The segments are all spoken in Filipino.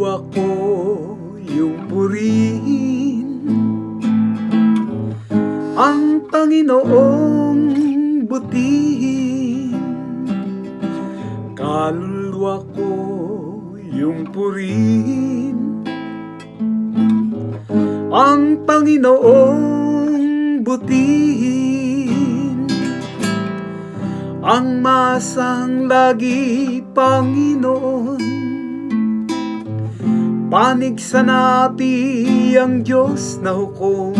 Ko yung purihin. Ang Panginoong butihin. Kaluluwa ko yung purihin. Ang Panginoong butihin. Ang masang lagi Panginoon Panig sa napi ang Diyos na hukom.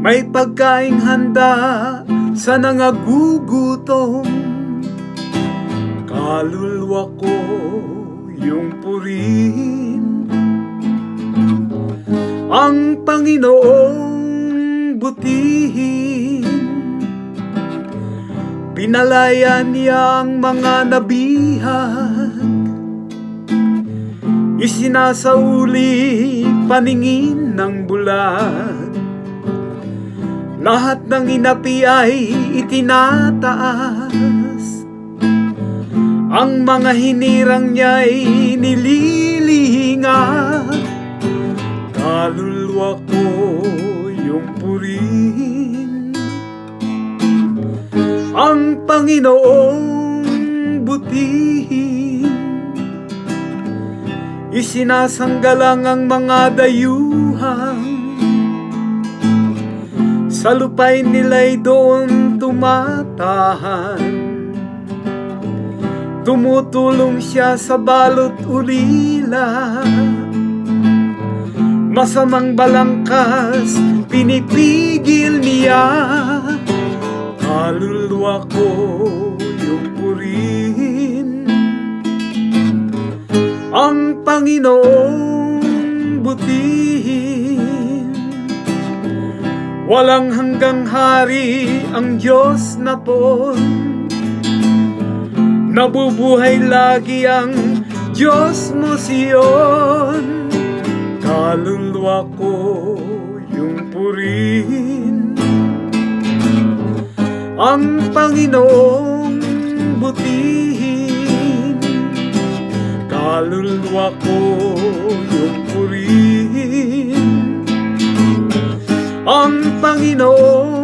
May pagkaing handa sa nangagugutom. Kaluluwa ko yung purihin Ang Panginoong butihin. Pinalayan niyang mga nabihag Isinasauli paningin ng bulag. Lahat ng inapi ay itinataas. Ang mga hinirang niya'y nililinga Kaluluwa ko yung purihin Ang Panginoong butihin Isinasanggalang ang mga dayuhan. Sa lupay nila'y doon tumatahan. Tumutulong siya sa balot ulila. Masamang balangkas pinipigil niya. Kaluluwa ko yung purihin ang Panginoong butihin. Walang hanggang hari ang Diyos na pon Nabubuhay lagi ang Diyos mo siyon Kaluluwa ko yung purihin Ang Panginoong Kaluluwa ko yung purihin Ang Panginoon